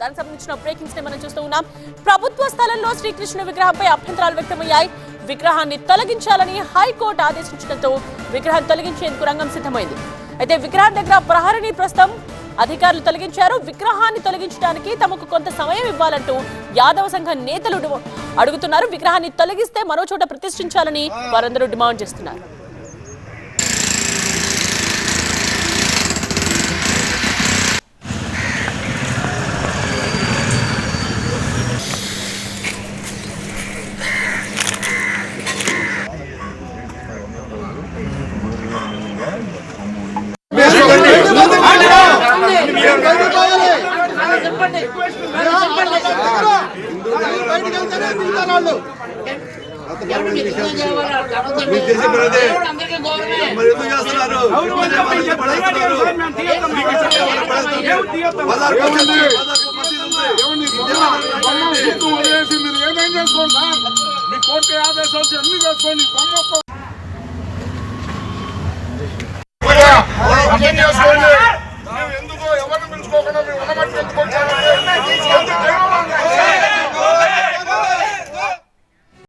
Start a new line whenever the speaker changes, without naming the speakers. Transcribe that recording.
దానికి సంబంధించిన బ్రేకింగ్స్ని మనం చూస్తూ ఉన్నాం. ప్రభుత్వ స్థలంలో శ్రీకృష్ణ విగ్రహంపై అభ్యంతరాలు వ్యక్తమయ్యాయి. విగ్రహాన్ని తొలగించాలని హైకోర్టు ఆదేశించడంతో విగ్రహం తొలగించేందుకు రంగం సిద్ధమైంది. అయితే విగ్రహం దగ్గర ప్రహరిని ప్రస్తుతం అధికారులు తొలగించారు. విగ్రహాన్ని తొలగించడానికి తమకు కొంత సమయం ఇవ్వాలంటూ యాదవ సంఘం నేతలు అడుగుతున్నారు. విగ్రహాన్ని తొలగిస్తే మరో చోట ప్రతిష్ఠించాలని వారందరూ డిమాండ్ చేస్తున్నారు.
ఉంది. పదహారు పర్సెంట్ ఉంది.
ఏమేం చేసుకోండి సార్ మీ కోర్టు ఆదేశాలు అన్ని చేసుకోండి